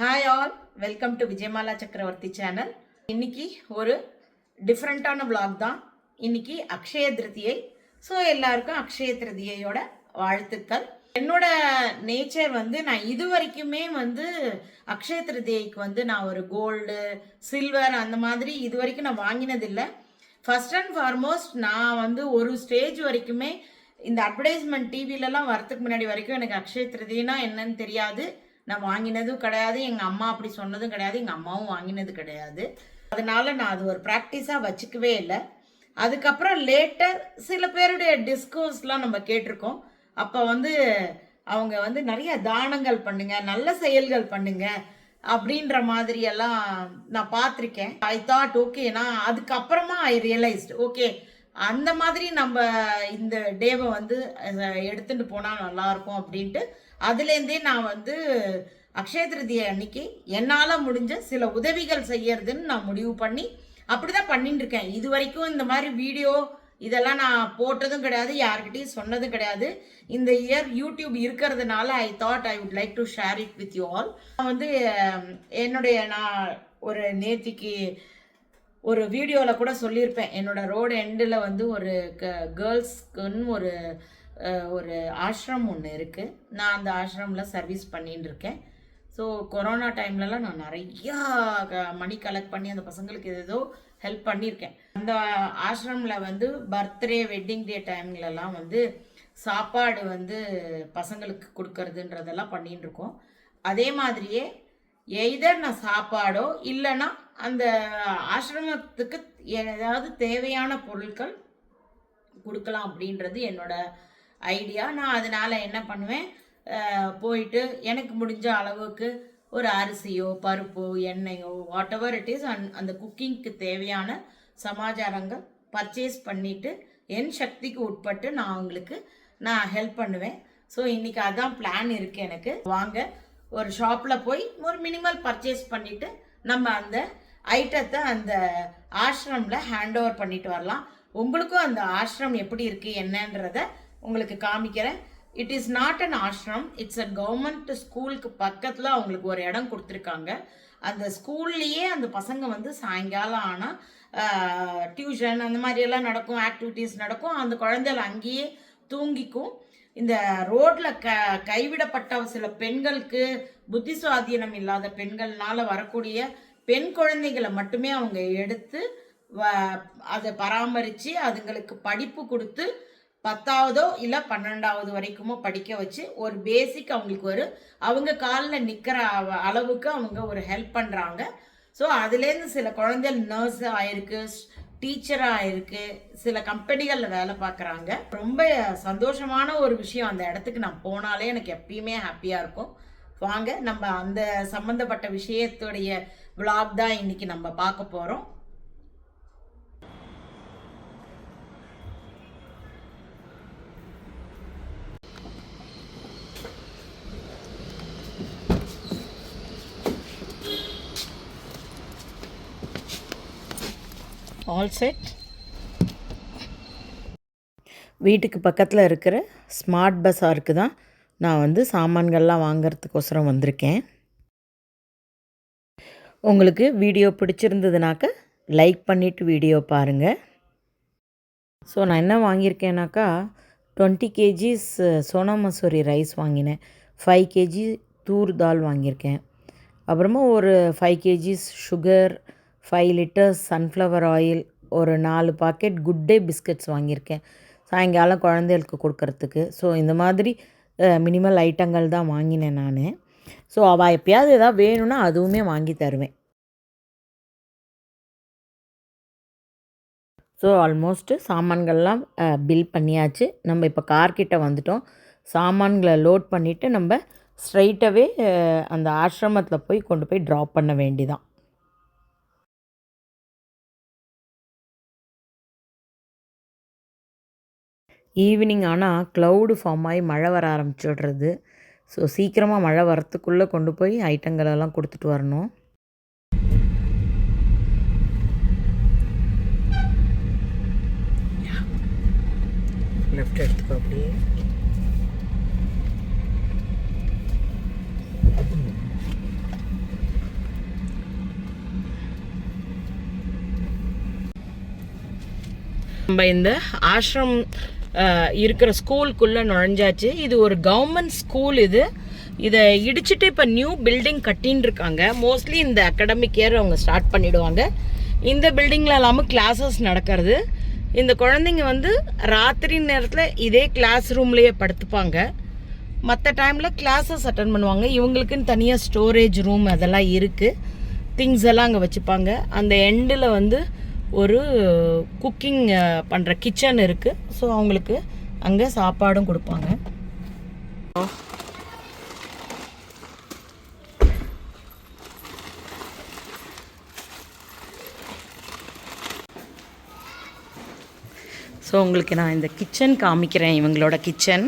Hi all welcome to Vijayamala Chakravarthy channel இன்னைக்கு ஒரு டிஃப்ரெண்ட்டான விளாக் தான். இன்னைக்கு அக்ஷய திருதியை. ஸோ எல்லாருக்கும் அக்ஷய திருதியையோட வாழ்த்துக்கள். என்னோட நேச்சர் வந்து நான் இது வரைக்குமே வந்து அக்ஷய திருதியைக்கு வந்து நான் ஒரு கோல்டு சில்வர் அந்த மாதிரி இது வரைக்கும் நான் வாங்கினதில்லை. ஃபர்ஸ்ட் அண்ட் ஃபார்மோஸ்ட் நான் வந்து ஒரு ஸ்டேஜ் வரைக்குமே இந்த அட்வர்டைஸ்மெண்ட் டிவிலலாம் வரத்துக்கு முன்னாடி வரைக்கும் எனக்கு அக்ஷய திருதினா என்னன்னு தெரியாது. நான் வாங்கினதும் கிடையாது எங்கள் அம்மா அப்படி சொன்னதும் கிடையாது எங்கள் அம்மாவும் வாங்கினது கிடையாது. அதனால் நான் அது ஒரு ப்ராக்டிஸாக வச்சுக்கவே இல்லை. அதுக்கப்புறம் லேட்டர் சில பேருடைய டிஸ்கோர்ஸ்லாம் நம்ம கேட்டிருக்கோம். அப்போ வந்து அவங்க வந்து நிறைய தானங்கள் பண்ணுங்க நல்ல செயல்கள் பண்ணுங்க அப்படின்ற மாதிரியெல்லாம் நான் பார்த்துருக்கேன். ஐ தாட் ஓகே நான் அதுக்கப்புறமா ஐ ரியலைஸ்ட் ஓகே அந்த மாதிரி நம்ம இந்த டேவை வந்து எடுத்துகிட்டு எடுத்துட்டு போனால் நல்லாயிருக்கும் அப்படின்ட்டு அதுலேருந்தே நான் வந்து அக்ஷய திருதியை அன்னைக்கு என்னால் முடிஞ்ச சில உதவிகள் செய்யறதுன்னு நான் முடிவு பண்ணி அப்படிதான் பண்ணிட்டு இருக்கேன். இது வரைக்கும் இந்த மாதிரி வீடியோ இதெல்லாம் நான் போட்டதும் கிடையாது யார்கிட்டயும் சொன்னதும் கிடையாது. இந்த இயர் யூடியூப் இருக்கிறதுனால I thought I would like to share it with you all நான் வந்து என்னுடைய நான் ஒரு நேத்திக்கு ஒரு வீடியோவில் கூட சொல்லியிருப்பேன். என்னோடய ரோடு எண்டில் வந்து ஒரு க கேர்ள்ஸ்க்குன்னு ஒரு ஒரு ஆஷ்ரம் ஒன்று இருக்குது நான் அந்த ஆஷ்ரமில் சர்வீஸ் பண்ணின்னு இருக்கேன். ஸோ கொரோனா டைம்லலாம் நான் நிறையா க- மணி கலெக்ட் பண்ணி அந்த பசங்களுக்கு ஏதோ ஹெல்ப் பண்ணியிருக்கேன். அந்த ஆசிரமில் வந்து பர்த்டே வெட்டிங் டே டைம்லலாம் வந்து சாப்பாடு வந்து பசங்களுக்கு கொடுக்கறதுன்றதெல்லாம் பண்ணின்னு இருக்கோம். அதே மாதிரியே எய்தர் நான் சாப்பாடோ இல்லைன்னா அந்த ஆசிரமத்துக்கு ஏதாவது தேவையான பொருட்கள் கொடுக்கலாம் அப்படின்றது என்னோட ஐடியா. நான் அதனால என்ன பண்ணுவேன்? போயிட்டு எனக்கு முடிஞ்ச அளவுக்கு ஒரு அரிசியோ பருப்போ எண்ணெயோ வாட் எவர் இட் இஸ் அந்த குக்கிங்க்கு தேவையான சமாச்சாரங்கள் பர்ச்சேஸ் பண்ணிவிட்டு என் சக்திக்கு உட்பட்டு நான் அவங்களுக்கு நான் ஹெல்ப் பண்ணுவேன். ஸோ இன்றைக்கி அதான் பிளான் இருக்குது எனக்கு. வாங்க ஒரு ஷாப்பில் போய் ஒரு மினிமல் பர்ச்சேஸ் பண்ணிவிட்டு நம்ம அந்த ஐட்டத்தை அந்த ஆஷ்ரமில் ஹேண்ட் ஓவர் பண்ணிட்டு வரலாம். உங்களுக்கும் அந்த ஆஷ்ரம் எப்படி இருக்குது என்னன்றத உங்களுக்கு காமிக்கிறேன். It is not an ashram it's a government ஸ்கூலுக்கு பக்கத்தில் அவங்களுக்கு ஒரு இடம் கொடுத்துருக்காங்க. அந்த ஸ்கூல்லையே அந்த பசங்க வந்து சாயங்காலம் ஆனால் டியூஷன் அந்த மாதிரியெல்லாம் நடக்கும் ஆக்டிவிட்டீஸ் நடக்கும். அந்த குழந்தைகள் அங்கேயே தூங்கிக்கும். இந்த ரோட்டில் க கைவிடப்பட்ட சில பெண்களுக்கு புத்தி சுவாதீனம் இல்லாத பெண்கள்னால வரக்கூடிய பெண் குழந்தைகளை மட்டுமே அவங்க எடுத்து வ- அதை பராமரித்து அதுங்களுக்கு படிப்பு கொடுத்து பத்தாவதோ இல்லை பன்னெண்டாவது வரைக்குமோ படிக்க வச்சு ஒரு பேசிக் அவங்களுக்கு ஒரு அவங்க காலில் நிற்கிற அளவுக்கு அவங்க ஒரு ஹெல்ப் பண்ணுறாங்க ஸோ அதுலேருந்து சில குழந்தைகள் நர்ஸ் ஆயிருக்கு டீச்சராக ஆயிருக்கு சில கம்பெனிகளில் வேலை பார்க்குறாங்க ரொம்ப சந்தோஷமான ஒரு விஷயம் அந்த இடத்துக்கு நான் போனாலே எனக்கு எப்பயுமே ஹாப்பியாக இருக்கும். வாங்க நம்ம அந்த சம்மந்தப்பட்ட விஷயத்துடைய விளாக் தான் இன்னைக்கு நம்ம பார்க்க போகிறோம் ஆல் செட் வீட்டுக்கு பக்கத்தில் இருக்கிற ஸ்மார்ட் பஸ்ஸாருக்கு தான் நான் வந்து சாமான்கள்லாம் வாங்கிறதுக்கோசரம் வந்திருக்கேன். உங்களுக்கு வீடியோ பிடிச்சிருந்ததுனாக்க லைக் பண்ணிவிட்டு வீடியோ பாருங்கள் ஸோ நான் என்ன வாங்கியிருக்கேனாக்கா twenty kgs Sona Masoori rice வாங்கினேன். ஃபைவ் கேஜி தூர் தால் வாங்கியிருக்கேன். அப்புறமா ஒரு five kgs sugar five litres sunflower oil ஒரு நாலு பாக்கெட் குட் டே பிஸ்கட்ஸ் வாங்கியிருக்கேன். சாயங்காலம் குழந்தைகளுக்கு கொடுக்கறதுக்கு. ஸோ இந்த மாதிரி மினிமல் ஐட்டங்கள் தான் வாங்கினேன் நான். ஸோ அவள் எப்பயாவது எதாவது வேணும்னா அதுவுமே வாங்கி தருவேன். ஸோ ஆல்மோஸ்ட்டு சாமான்கள்லாம் பில் பண்ணியாச்சு. நம்ம இப்போ கார்கிட்ட வந்துட்டோம். சாமான்களை லோட் பண்ணிவிட்டு நம்ம ஸ்ட்ரைட்டாகவே அந்த ஆசிரமத்தில் போய் கொண்டு போய் ட்ராப் பண்ண வேண்டிதான். ஈவினிங் ஆனால் க்ளவுடு ஃபார்ம் ஆகி மழை வர ஆரம்பிச்சுடுறது. ஸோ சீக்கிரமாக மழை வரத்துக்குள்ளே கொண்டு போய் ஐட்டங்களெல்லாம் கொடுத்துட்டு வரணும். லெஃப்ட் எடுத்துக்கோ அப்படியே. நம்ம இந்த ஆசிரம் இருக்கிற ஸ்கூலுக்குள்ளே நுழைஞ்சாச்சு. இது ஒரு கவர்மெண்ட் ஸ்கூல் இது. இதை இடிச்சிட்டு இப்போ நியூ பில்டிங் கட்டின்னு இருக்காங்க. மோஸ்ட்லி இந்த அகடமிக் இயர் அவங்க ஸ்டார்ட் பண்ணிடுவாங்க. இந்த பில்டிங்கில் இல்லாமல் கிளாஸஸ் நடக்கிறது. இந்த குழந்தைங்க வந்து ராத்திரி நேரத்தில் இதே கிளாஸ் ரூம்லேயே படுத்துப்பாங்க. மற்ற டைமில் கிளாஸஸ் அட்டன் பண்ணுவாங்க. இவங்களுக்குன்னு தனியாக ஸ்டோரேஜ் ரூம் அதெல்லாம் இருக்குது திங்ஸ் எல்லாம் அங்கே வச்சுப்பாங்க. அந்த எண்டில் வந்து ஒரு குக்கிங் பண்ணுற கிச்சன் இருக்குது ஸோ அவங்களுக்கு அங்கே சாப்பாடும் கொடுப்பாங்க. ஸோ உங்களுக்கு நான் இந்த கிச்சன் காமிக்கிறேன் இவங்களோட கிச்சன்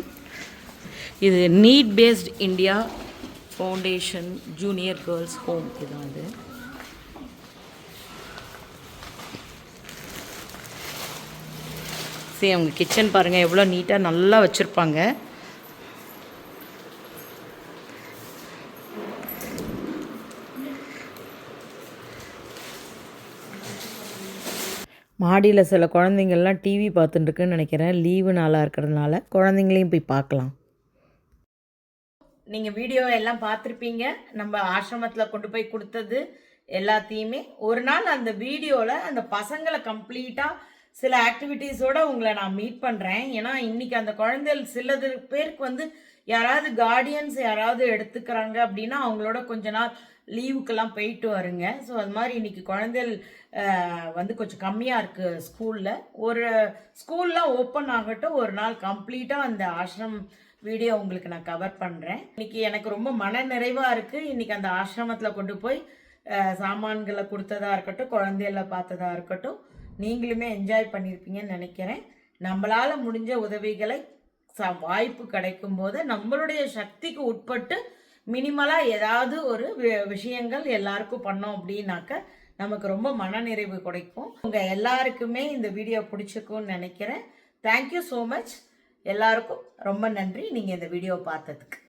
இது need based India foundation junior girls home இதான் அது சரி அவங்க கிச்சன் பாருங்கள் எவ்வளோ நீட்டாக நல்லா வச்சுருப்பாங்க. மாடியில் சில குழந்தைங்கள்லாம் டிவி பார்த்துட்டுருக்குன்னு நினைக்கிறேன். லீவு நாளாக இருக்கிறதுனால குழந்தைங்களையும் போய் பார்க்கலாம். நீங்கள் வீடியோ எல்லாம் பார்த்துருப்பீங்க. நம்ம ஆசிரமத்தில் கொண்டு போய் கொடுத்தது எல்லாத்தையுமே. ஒரு நாள் அந்த வீடியோவில் அந்த பசங்களை கம்ப்ளீட்டாக சில ஆக்டிவிட்டீஸோடு உங்களை நான் மீட் பண்ணுறேன் ஏன்னா இன்னைக்கு அந்த குழந்தைகள் சிலது பேருக்கு வந்து யாராவது கார்டியன்ஸ் யாராவது எடுத்துக்கிறாங்க அப்படின்னா அவங்களோட கொஞ்ச நாள் லீவுக்கெல்லாம் போயிட்டு வருங்க. ஸோ அது மாதிரி இன்றைக்கி குழந்தைகள் வந்து கொஞ்சம் கம்மியாக இருக்குது ஸ்கூலில் ஒரு ஸ்கூல்லாம் ஓப்பன் ஆகட்டும் ஒரு நாள் கம்ப்ளீட்டாக அந்த ஆசிரம் வீடியோ உங்களுக்கு நான் கவர் பண்ணுறேன் இன்னைக்கு எனக்கு ரொம்ப மன நிறைவாக இருக்குது இன்றைக்கி அந்த ஆசிரமத்தில் கொண்டு போய் சாமான்களை கொடுத்ததாக இருக்கட்டும் குழந்தைகளை பார்த்ததா இருக்கட்டும் நீங்களுமே என்ஜாய் பண்ணியிருப்பீங்கன்னு நினைக்கிறேன். நம்மளால் முடிஞ்ச உதவிகளை ச வாய்ப்பு கிடைக்கும் போது நம்மளுடைய சக்திக்கு உட்பட்டு மினிமலாக ஏதாவது ஒரு வி- விஷயங்கள் எல்லாருக்கும் பண்ணோம் அப்படின்னாக்க நமக்கு ரொம்ப மனநிறைவு கிடைக்கும். உங்கள் எல்லாருக்குமே இந்த வீடியோ பிடிச்சிருக்கும்னு நினைக்கிறேன். தேங்க்யூ ஸோ மச் எல்லாருக்கும் ரொம்ப நன்றி. நீங்கள் இந்த வீடியோ பார்த்ததுக்கு.